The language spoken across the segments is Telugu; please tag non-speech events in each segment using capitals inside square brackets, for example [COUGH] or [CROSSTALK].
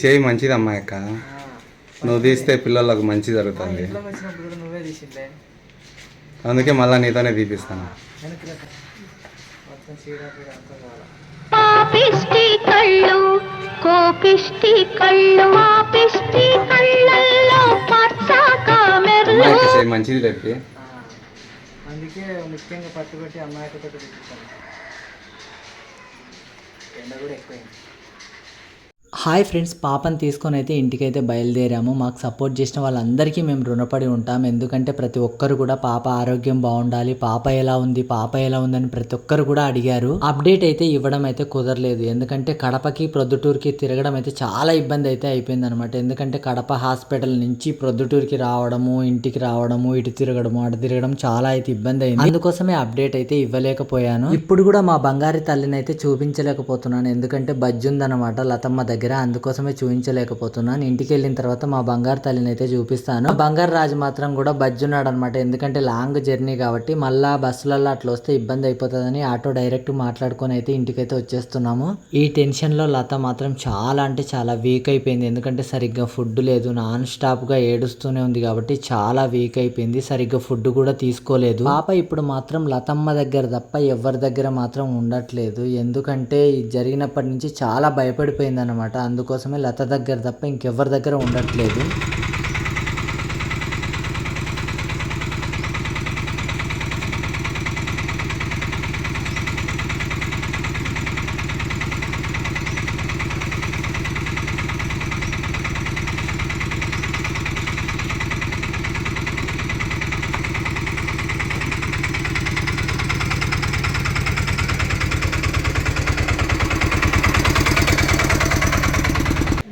చేయి మంచిది అమ్మాయి అక్క నువ్వు తీస్తే పిల్లలకు మంచి జరుగుతుంది. అందుకే మళ్ళీ నీతోనే తీపిస్తాను. పాపిష్టి కళ్ళు కోపిష్టి కళ్ళు పాపిష్టి కళ్ళల్లో మెరులు. చేయి మంచిది లేపి. అందుకే ముఖ్యంగా పట్టుబట్టి అమ్మాయితో ఎండ కూడా ఎక్కువైంది. హాయ్ ఫ్రెండ్స్ పాపని తీసుకొని అయితే ఇంటికైతే బయలుదేరాము. మాకు సపోర్ట్ చేసిన వాళ్ళందరికీ మేము రుణపడి ఉంటాం. ఎందుకంటే ప్రతి ఒక్కరు కూడా పాప ఆరోగ్యం బాగుండాలి. పాప ఎలా ఉంది? పాప ఎలా ఉందని ప్రతి ఒక్కరు కూడా అడిగారు. అప్డేట్ అయితే ఇవ్వడం అయితే కుదరలేదు. ఎందుకంటే కడపకి ప్రొద్దుటూరుకి తిరగడం అయితే చాలా ఇబ్బంది అయితే అయిపోయింది అనమాట ఎందుకంటే కడప హాస్పిటల్ నుంచి ప్రొద్దుటూరుకి రావడము ఇంటికి రావడము ఇటు తిరగడము అటు తిరగడం చాలా అయితే ఇబ్బంది అయింది. అందుకోసమే అప్డేట్ అయితే ఇవ్వలేకపోయాను. ఇప్పుడు కూడా మా బంగారు తల్లిని అయితే చూపించలేకపోతున్నాను. ఎందుకంటే బజ్జి ఉందన్నమాట. లతమ్మ దగ్గర దగ్గర అందుకోసమే చూపించలేకపోతున్నాను ఇంటికి వెళ్ళిన తర్వాత మా బంగారు తల్లిని అయితే చూపిస్తాను బంగారు రాజు మాత్రం కూడా బజ్జున్నాడు అనమాట ఎందుకంటే లాంగ్ జర్నీ కాబట్టి మళ్ళా బస్సులలో అట్లా వస్తే ఇబ్బంది అయిపోతుందని ఆటో డైరెక్ట్ మాట్లాడుకొని అయితే ఇంటికైతే వచ్చేస్తున్నాము. ఈ టెన్షన్లో లత మాత్రం చాలా అంటే చాలా వీక్ అయిపోయింది. ఎందుకంటే సరిగ్గా ఫుడ్ లేదు. నాన్ స్టాప్గా ఏడుస్తూనే ఉంది కాబట్టి చాలా వీక్ అయిపోయింది. సరిగ్గా ఫుడ్ కూడా తీసుకోలేదు. పాప ఇప్పుడు మాత్రం లతమ్మ దగ్గర తప్ప ఎవరి దగ్గర మాత్రం ఉండట్లేదు. ఎందుకంటే జరిగినప్పటి నుంచి చాలా భయపడిపోయింది అనమాట అందుకోసమే లత దగ్గర తప్ప ఇంకెవరి దగ్గర ఉండట్లేదు.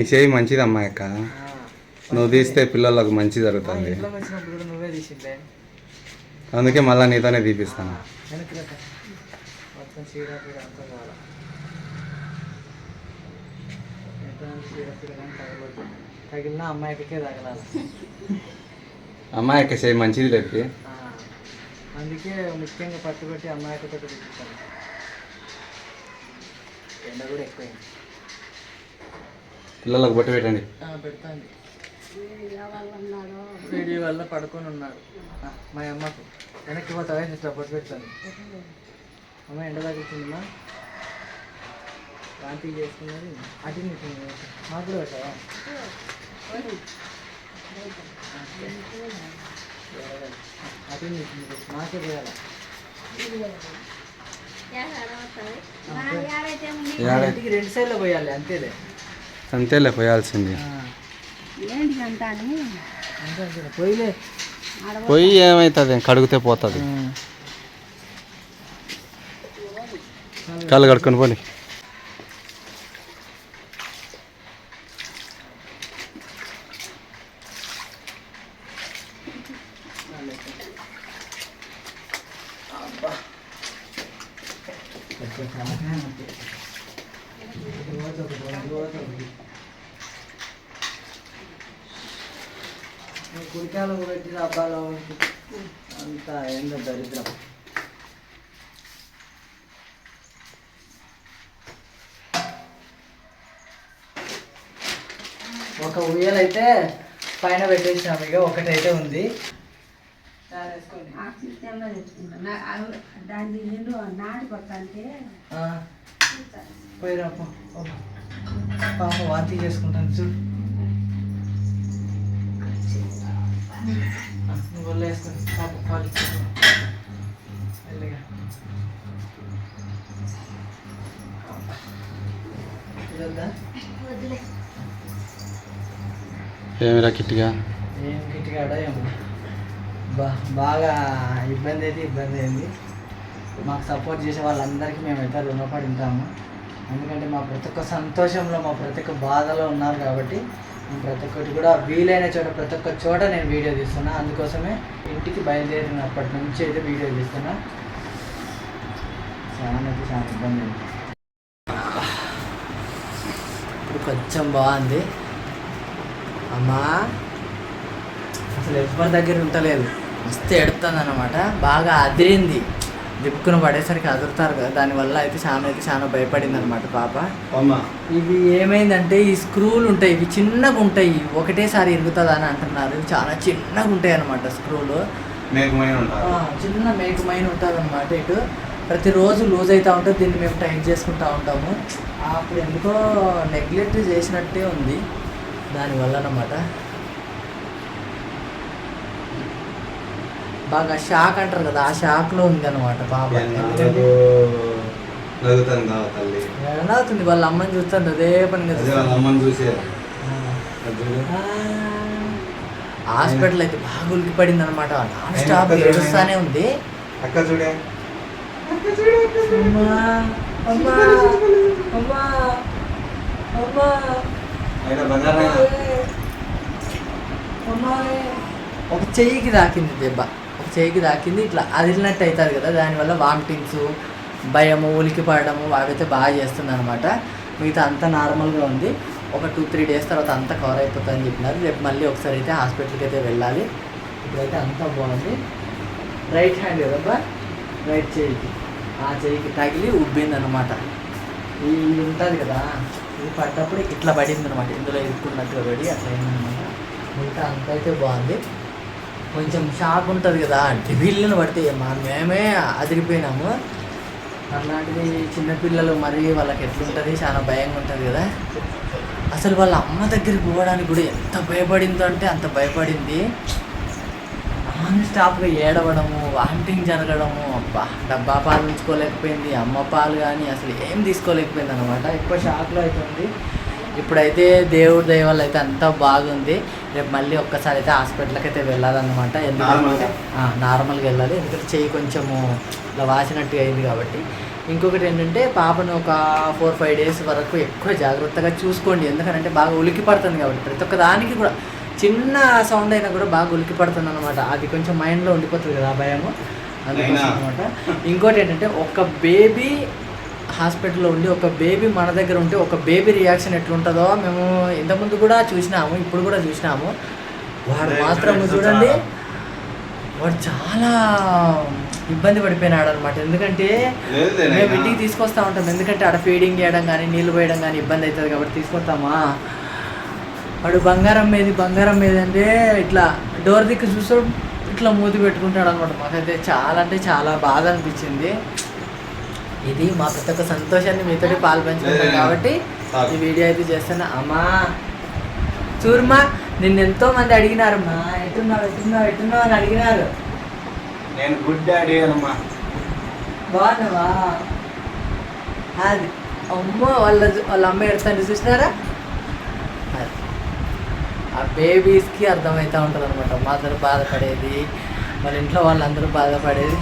నీ చేయి మంచిది అమ్మాయి అక్క. ఆ, నువ్వు తీస్తే పిల్లలకు మంచి జరుగుతుంది. అందుకే మళ్ళీ నీతోనే తీపిస్తాను. అమ్మాయికే చేయి మంచిది లేపి. అందుకే ముఖ్యంగా పట్టుబట్టి తిప్పుతాను ఎండ కూడా ఎక్కువైంది. పిల్లలకు బొట్టు పెట్టండి. పెడతాంది వీడియో వల్ల పడుకొని ఉన్నాడు మా అమ్మకు. వెనక్కి పోతావా ఇట్లా పట్టు పెడతాను. అమ్మ ఎండ తగ్గుతుందమ్మా వాంతి చేసుకున్నది. అటు నీకు మాకు కూడా పెట్టావా? అటు నీకు మాకే పోయాలా. ఏడ ఇంటికి రెండు సైడ్లో పోయాలి అంతేలే. అంతేలే పోయాల్సింది. అంతే అంతే పోయిలే. పోయి ఏమవుతుంది కడిగితే పోతుంది. కాళ్ళు కడుక్కొని పోని. కుడికాలు పెట్టి అబ్బాలో అంత ఏందో దరిద్రం. ఒక ఉయ్యలైతే పైన పెట్టేసినాము ఇక ఒకటైతే ఉంది. పోయిరా. పాప వాంతి చేసుకుంటాను చూడు. నువ్వు ఒళ్ళు వేసుకొని పాప పాలు ఇచ్చేయ్. మెల్లిగా. ఏమిరా కిట్టిగా ఏం కిట్టిగాడా ఏమో బా బాగా ఇబ్బంది అయితే ఇబ్బంది అయింది మాకు సపోర్ట్ చేసే వాళ్ళందరికీ మేమైతే రుణపడి ఉంటాము ఎందుకంటే మా ప్రతి ఒక్క సంతోషంలో మా ప్రతి ఒక్క బాధలో ఉన్నారు కాబట్టి ప్రతి ఒక్కటి కూడా వీలైన చోట ప్రతి ఒక్క చోట నేను వీడియో తీస్తున్నా. అందుకోసమే ఇంటికి బయలుదేరినప్పటి నుంచి అయితే వీడియో తీస్తున్నా. చాలా చాలా ఇబ్బంది అయింది ఇప్పుడు కొంచెం బాగుంది. అమ్మా అసలు ఎవరి దగ్గర ఉంటలేదు. మస్తు ఎడుతుంది అనమాట బాగా అదిరింది. దిప్పుకుని పడేసరికి అదురుతారు కదా దానివల్ల అయితే చాలా అయితే చాలా భయపడింది అనమాట పాప. అమ్మ. ఇవి ఏమైందంటే ఈ స్క్రూలు ఉంటాయి ఇవి చిన్నగా ఉంటాయి ఒకటేసారి ఇరుగుతుంది అని అంటున్నారు. ఇవి చాలా చిన్నగా ఉంటాయి అనమాట స్క్రూలు. మేకమైన చిన్న మేక మైన ఉంటుంది అనమాట ఇటు. ప్రతిరోజు లూజ్ అవుతూ ఉంటుంది దీన్ని మేము టైట్ చేసుకుంటూ ఉంటాము. అప్పుడు ఎందుకో నెగ్లెక్ట్ చేసినట్టే ఉంది దానివల్ల అనమాట బాగా షాక్ అంటారు కదా ఆ షాక్లో ఉంది అనమాట పాప తల్లి. వాళ్ళ అమ్మని చూస్తుంది అదే వాళ్ళ చూస్తుంది. అమ్మని చూసే. హాస్పిటల్ అయితే బాగా ఉలికి పడింది అనమాట నాన్ స్టాప్ ఏడుస్తానే ఉంది. అక్క చూడే. చెయ్యికి తాకింది దెబ్బ. చేయికి చెయ్యికి తాకింది. ఇట్లా అదిలినట్టు అవుతుంది కదా. దానివల్ల వామిటింగ్స్ భయము ఉలికి పడడము అవైతే బాగా చేస్తుంది అనమాట మిగతా అంతా నార్మల్గా ఉంది. ఒక టూ త్రీ డేస్ తర్వాత అంతా కవర్ అయిపోతుంది అని చెప్పినారు. రేపు మళ్ళీ ఒకసారి అయితే హాస్పిటల్కి అయితే వెళ్ళాలి. ఇప్పుడైతే అంతా బాగుంది. రైట్ హ్యాండ్ కదబ్బా. రైట్ చేయికి. ఆ చేయికి తగిలి ఉబ్బింది అనమాట ఈ ఉంటుంది కదా. ఇది పడ్డప్పుడు ఇట్లా పడింది అనమాట ఇందులో ఇరుక్కున్నట్టుగా పడి అట్లా అయిందనమాట మిగతా అంత అయితే బాగుంది. కొంచెం షాక్ ఉంటుంది కదా వీళ్ళని పడితే మా మేమే అదిరిపోయినాము. అట్లాంటిది చిన్నపిల్లలు మరి వాళ్ళకి ఎట్లుంటుంది చాలా భయంగా ఉంటుంది కదా. అసలు వాళ్ళ అమ్మ దగ్గరికి పోవడానికి కూడా ఎంత భయపడిందో అంటే అంత భయపడింది. నాన్ స్టాప్గా ఏడవడము వామిటింగ్ జరగడము అబ్బా డబ్బా పాలు ఉంచుకోలేకపోయింది అమ్మ పాలు కానీ అసలు ఏం తీసుకోలేకపోయింది అనమాట ఎక్కువ షాక్లో అవుతుంది ఇప్పుడైతే దేవుడి దయ వల్ల అయితే అంతా బాగుంది. రేపు మళ్ళీ ఒక్కసారి అయితే హాస్పిటల్కి అయితే వెళ్ళాలన్నమాట. ఎందుకంటే నార్మల్గా? వెళ్ళాలి. ఎందుకంటే చెయ్యి కొంచెము ఇలా వాసినట్టుగా అయింది కాబట్టి. ఇంకొకటి ఏంటంటే పాపను ఒక ఫోర్ ఫైవ్ డేస్ వరకు ఎక్కువ జాగ్రత్తగా చూసుకోండి. ఎందుకంటే బాగా ఉలికి పడుతుంది కాబట్టి ప్రతి ఒక్క దానికి కూడా చిన్న సౌండ్ అయినా కూడా బాగా ఉలికి పడుతుంది అనమాట అది కొంచెం మైండ్లో ఉండిపోతుంది కదా భయము. అందుకోసం. అనమాట ఇంకోటి ఏంటంటే ఒక బేబీ హాస్పిటల్లో ఉండి ఒక బేబీ మన దగ్గర ఉంటే ఒక బేబీ రియాక్షన్ ఎట్లుంటుందో మేము ఇంతకుముందు కూడా చూసినాము ఇప్పుడు కూడా చూసినాము. వాడు మాత్రం చూడండి వాడు చాలా ఇబ్బంది పడిపోయినాడు అనమాట ఎందుకంటే మేము. ఇంటికి తీసుకొస్తా ఉంటాం. ఎందుకంటే అక్కడ ఫీడింగ్ చేయడం కానీ నీళ్ళు పోయడం కానీ ఇబ్బంది అవుతుంది కాబట్టి తీసుకొస్తామా? వాడు బంగారం మీద బంగారం మీద అంటే ఇట్లా డోర్ దిక్కు చూస్తూ ఇట్లా మూతి పెట్టుకుంటాడు అనమాట మాకైతే చాలా అంటే చాలా బాధ అనిపించింది. ఇది మా ప్రతి ఒక్క సంతోషాన్ని మీతోటి పాలు పంచుకుంటాం లేదు. కాబట్టి. ఈ వీడియో అయితే చేస్తున్నా. అమ్మా చూరుమా నిన్ను ఎంతో మంది అడిగినారు మా ఎట్టున్నావు ఎట్టున్నావు ఎట్టున్నావు అని అడిగినారు. నేను గుడ్ డాడీ అనమ్మా. బాగున్నావా? అది. అమ్మో వాళ్ళ వాళ్ళ అమ్మ ఎడతాను చూసినారా? అది. ఆ బేబీస్కి అర్థమవుతూ ఉంటుంది అనమాట మదర్ బాధపడేది వాళ్ళ ఇంట్లో వాళ్ళందరూ బాధపడేది.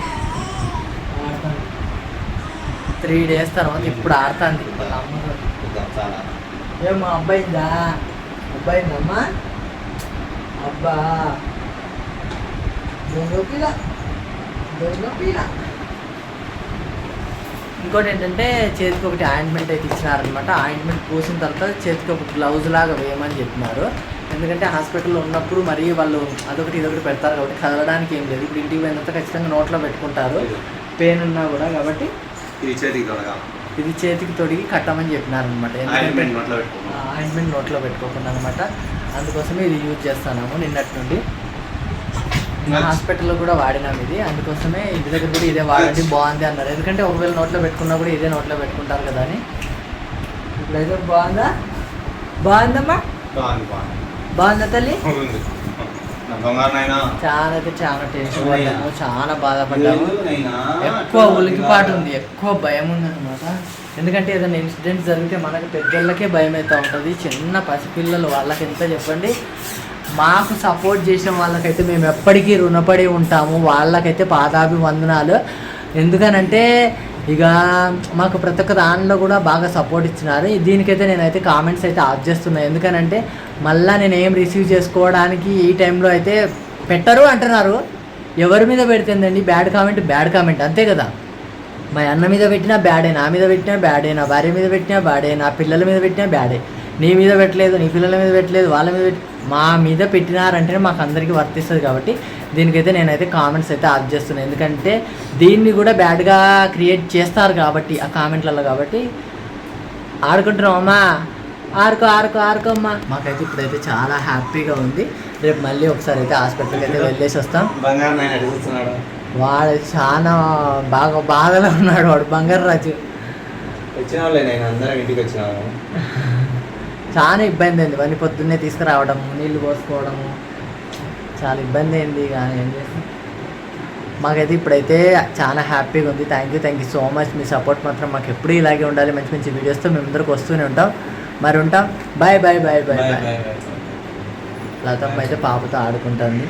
త్రీ డేస్ తర్వాత ఇప్పుడు ఆడుతుంది. వాళ్ళ అమ్మ ఏమో అబ్బాయిందా అబ్బాయిందమ్మా అబ్బా. దొంగ పిల్ల. ఇంకోటి ఏంటంటే చేతికి ఒకటి ఆయింట్మెంట్ అయితే ఇచ్చినారనమాట ఆయింట్మెంట్ పూసిన తర్వాత చేతికి ఒక గ్లౌజ్ లాగా వేయమని చెప్పినారు. ఎందుకంటే హాస్పిటల్లో ఉన్నప్పుడు మరి వాళ్ళు అదొకటి ఇదొకటి పెడతారు కాబట్టి కదలడానికి ఏం లేదు. ఇప్పుడు ఇంటికి పోయినంత ఖచ్చితంగా నోట్లో పెట్టుకుంటారు. పెయిన్ ఉన్నా కూడా కాబట్టి ఇది చేతికి తొడగా. ఇది చేతికి తొడిగి కట్టమని చెప్పినారనమాట ఆయింట్మెంట్ నోట్లో పెట్టుకో ఆయింట్మెంట్ నోట్లో పెట్టుకోకుండా అనమాట అందుకోసమే ఇది యూజ్ చేస్తున్నాము నిన్నటి నుండి. హాస్పిటల్లో కూడా వాడినాం ఇది. అందుకోసమే ఇంటి దగ్గర కూడా ఇదే వాడండి బాగుంది అన్నారు. ఎందుకంటే ఒకవేళ నోట్లో పెట్టుకున్నా కూడా ఇదే నోట్లో పెట్టుకుంటారు కదా అని. ఇప్పుడైతే బాగుందా? బాగుందమ్మా? బాగుంది బాగుంది. బాగుందా తల్లి ఉంది నా బంగారు నాయనా చాలా అయితే చాలా టెన్షన్ పడ్డాము చాలా బాధపడ్డాము. ఎక్కువ ఉలికిపాటు ఉంది ఎక్కువ భయం ఉంది అనమాట ఎందుకంటే ఏదైనా ఇన్సిడెంట్ జరిగితే మనకు పెద్దోళ్ళకే భయం అవుతూ ఉంటుంది. చిన్న పసిపిల్లలు వాళ్ళకి ఎంత చెప్పండి? మాకు సపోర్ట్ చేసిన వాళ్ళకైతే మేము ఎప్పటికీ రుణపడి ఉంటాము. వాళ్ళకైతే పాదాభివందనాలు. ఎందుకనంటే ఇక మాకు ప్రతి ఒక్క దానిలో కూడా బాగా సపోర్ట్ ఇచ్చినారు. దీనికైతే నేనైతే కామెంట్స్ అయితే ఆఫ్ చేస్తున్నాను ఎందుకనంటే మళ్ళీ నేను ఏం రిసీవ్ చేసుకోవడానికి ఈ టైంలో అయితే పెట్టరు అంటున్నారు. ఎవరి మీద పెడుతుందండి? బ్యాడ్ కామెంట్ బ్యాడ్ కామెంట్ అంతే కదా. మా అన్న మీద పెట్టినా బ్యాడే నా మీద పెట్టినా బ్యాడే నా భార్య మీద పెట్టినా బ్యాడే నా పిల్లల మీద పెట్టినా బ్యాడే నీ మీద పెట్టలేదు నీ పిల్లల మీద పెట్టలేదు వాళ్ళ మీద పెట్టి మా మీద పెట్టినారంటేనే మాకు అందరికీ వర్తిస్తుంది కాబట్టి దీనికైతే నేనైతే కామెంట్స్ అయితే ఆఫ్ చేస్తున్నాను ఎందుకంటే దీన్ని కూడా బ్యాడ్గా క్రియేట్ చేస్తారు కాబట్టి ఆ కామెంట్లలో కాబట్టి. ఆడుకుంటున్నాం అమ్మా? ఆడుకో ఆడుకో ఆడుకో అమ్మా. మాకైతే ఇప్పుడైతే చాలా హ్యాపీగా ఉంది. రేపు మళ్ళీ ఒకసారి అయితే హాస్పిటల్కి అయితే వెళ్ళేసి వస్తాం. వాడు చాలా బాగా బాధలో ఉన్నాడు వాడు. బంగారు రాజు. వచ్చిన వాళ్ళే నేను అందరం ఇంటికి వచ్చిన వాళ్ళం [LAUGHS] చాలా ఇబ్బంది అయింది. ఇవన్నీ పొద్దున్నే తీసుకురావడం నీళ్ళు పోసుకోవడము. చాలా ఇబ్బంది అయింది కానీ ఏం చేస్తాం. మాకైతే ఇప్పుడైతే చాలా హ్యాపీగా ఉంది. Thank you thank you so much me support మాత్రం మాకు ఎప్పుడు ఇలాగే ఉండాలి. మంచి మంచి వీడియోస్తో మేమందరికి వస్తూనే ఉంటాం. మరి ఉంటాం. Bye bye bye bye bye Lathamma అయితే పాపతో ఆడుకుంటుంది.